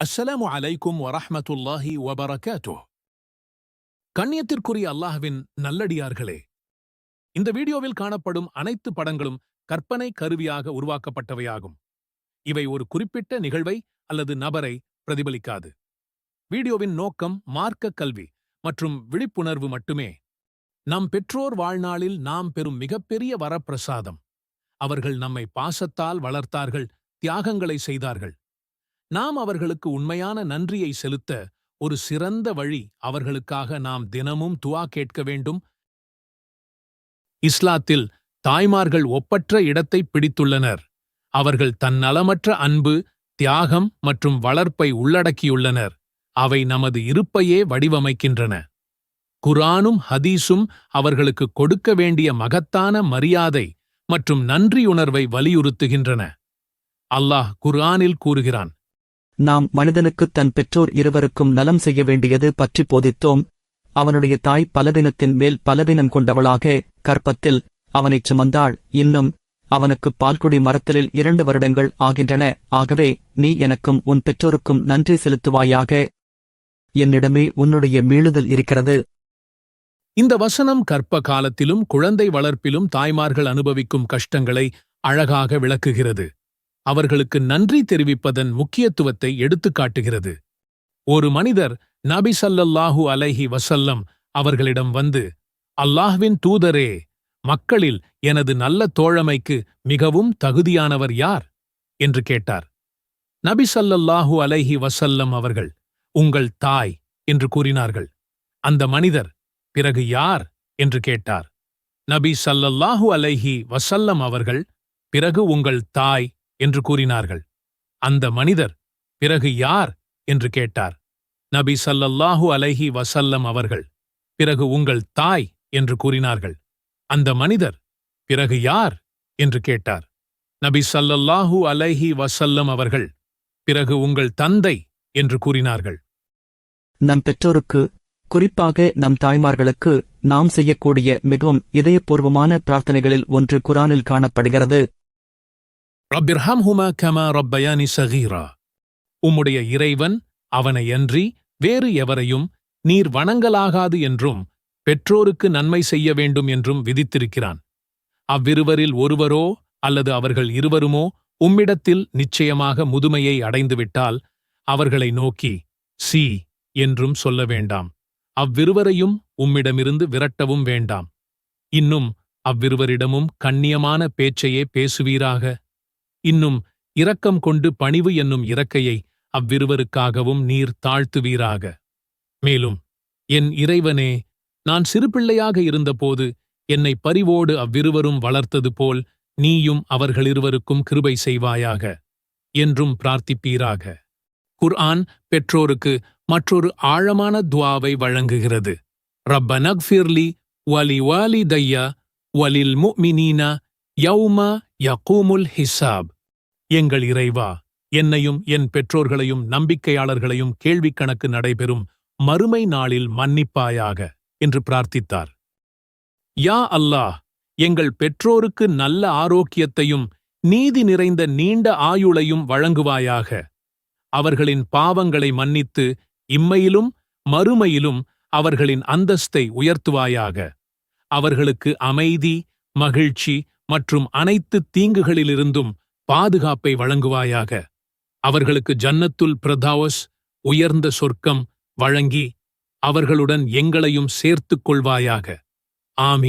அஸ்ஸலாமு அலைக்கும் வரஹமத்துல்லாஹி வபரகாத்துஹ். கண்ணியத்திற்குரிய அல்லாஹ்வின் நல்லடியார்களே இந்த வீடியோவில் காணப்படும் அனைத்து படங்களும் கற்பனை கருவியாக உருவாக்கப்பட்டவையாகும். இவை ஒரு குறிப்பிட்ட நிகழ்வை அல்லது நபரை பிரதிபலிக்காது. வீடியோவின் நோக்கம் மார்க்க கல்வி மற்றும் விழிப்புணர்வு மட்டுமே. நம் பெற்றோர் வாழ்நாளில் நாம் பெறும் மிகப்பெரிய வரப்பிரசாதம். அவர்கள் நம்மை பாசத்தால் வளர்த்தார்கள் தியாகங்களை செய்தார்கள். நாம் அவர்களுக்கு உண்மையான நன்றியை செலுத்த ஒரு சிறந்த வழி அவர்களுக்காக நாம் தினமும் துவா கேட்க வேண்டும். இஸ்லாத்தில் தாய்மார்கள் ஒப்பற்ற இடத்தை பிடித்துள்ளனர். அவர்கள் தன்னலமற்ற அன்பு தியாகம் மற்றும் வளர்ப்பை உள்ளடக்கியுள்ளனர். அவை நமது இருப்பையே வடிவமைக்கின்றன. குரானும் ஹதீஸும் அவர்களுக்கு கொடுக்க வேண்டிய மகத்தான மரியாதை மற்றும் நன்றியுணர்வை வலியுறுத்துகின்றன. அல்லாஹ் குர்ஆனில் கூறுகிறான் நாம் மனிதனுக்குத் தன் பெற்றோர் இருவருக்கும் நலம் செய்ய வேண்டியது பற்றி போதித்தோம். அவனுடைய தாய் பலதினத்தின் மேல் பலதினம் கொண்டவளாக கற்பத்தில் அவனைச் சுமந்தாள். இன்னும் அவனுக்கு பால்குடி மரத்தலில் இரண்டு வருடங்கள் ஆகின்றன. ஆகவே நீ எனக்கும் உன் பெற்றோருக்கும் நன்றி செலுத்துவாயாக. என்னிடமே உன்னுடைய மீளுதல் இருக்கிறது. இந்த வசனம் கற்ப காலத்திலும் குழந்தை வளர்ப்பிலும் தாய்மார்கள் அனுபவிக்கும் கஷ்டங்களை அழகாக விளக்குகிறது. அவர்களுக்கு நன்றி தெரிவிப்பதன் முக்கியத்துவத்தை எடுத்துக்காட்டுகிறது ஒரு மனிதர் நபி ஸல்லல்லாஹு அலைஹி வசல்லம் அவர்களிடம் வந்து அல்லாஹ்வின் தூதரே மக்களில் எனது நல்ல தோழமைக்கு மிகவும் தகுதியானவர் யார்? என்று கேட்டார். நபி ஸல்லல்லாஹு அலைஹி வசல்லம் அவர்கள் உங்கள் தாய் என்று கூறினார்கள். அந்த மனிதர் பிறகு யார்? என்று கேட்டார். நபி சல்லல்லாஹு அலைஹி வசல்லம் அவர்கள் பிறகு உங்கள் தாய் என்று கூறினார்கள். அந்த மனிதர் பிறகு யார்? என்று கேட்டார். நபி சல்லல்லாஹு அலைஹி வசல்லம் அவர்கள் பிறகு உங்கள் தாய் என்று கூறினார்கள். அந்த மனிதர் பிறகு யார்? என்று கேட்டார். நபி சல்லல்லாஹு அலைஹி வசல்லம் அவர்கள் பிறகு உங்கள் தந்தை என்று கூறினார்கள். நம் பெற்றோருக்கு குறிப்பாக நம் தாய்மார்களுக்கு நாம் செய்யக்கூடிய மிகவும் இதயபூர்வமான பிரார்த்தனைகளில் ஒன்று குரானில் காணப்படுகிறது. ரப்பிர்ஹம்ஹுமா கமா ரப்பயானி சகீரா. உம்முடைய இறைவன் அவனையன்றி வேறு எவரையும் நீர் வணங்கலாகாது என்றும் பெற்றோருக்கு நன்மை செய்ய வேண்டும் என்றும் விதித்திருக்கிறான். அவ்விருவரில் ஒருவரோ அல்லது அவர்கள் இருவருமோ உம்மிடத்தில் நிச்சயமாக முதுமையை அடைந்துவிட்டால் அவர்களை நோக்கி சி என்றும் சொல்ல வேண்டாம். அவ்விருவரையும் உம்மிடமிருந்து விரட்டவும் வேண்டாம். இன்னும் அவ்விருவரிடமும் கண்ணியமான பேச்சையே பேசுவீராக. இன்னும் இரக்கம் கொண்டு பணிவு என்னும் இறக்கையை அவ்விருவருக்காகவும் நீர் தாழ்த்துவீராக. மேலும் என் இறைவனே நான் சிறுபிள்ளையாக இருந்தபோது என்னை பரிவோடு அவ்விருவரும் வளர்த்தது போல் நீயும் அவர்களிருவருக்கும் கிருபை செய்வாயாக என்றும் பிரார்த்திப்பீராக. குர்ஆன் பெற்றோருக்கு மற்றொரு ஆழமான துவாவை வழங்குகிறது. ரப்ப நக்ஃபிர்லி வலி வாலி தையா வலில் முக்மினீனா யௌம யகூமுல் ஹிசாப். எங்கள் இறைவா என்னையும் என் பெற்றோர்களையும் நம்பிக்கையாளர்களையும் கேள்விக் கணக்கு நடைபெறும் மறுமை நாளில் மன்னிப்பாயாக என்று பிரார்த்தித்தார். யா அல்லாஹ் எங்கள் பெற்றோருக்கு நல்ல ஆரோக்கியத்தையும் நீதி நிறைந்த நீண்ட ஆயுளையும் வழங்குவாயாக. அவர்களின் பாவங்களை மன்னித்து இம்மையிலும் மறுமையிலும் அவர்களின் அந்தஸ்தை உயர்த்துவாயாக. அவர்களுக்கு அமைதி மகிழ்ச்சி மற்றும் அனைத்து தீங்குகளிலிருந்தும் பாதுகாப்பை வழங்குவாயாக. அவர்களுக்கு ஜன்னத்துல் பிரதாவஸ் உயர்ந்த சொர்க்கம் வழங்கி அவர்களுடன் எங்களையும் சேர்த்துக் கொள்வாயாக. ஆமீ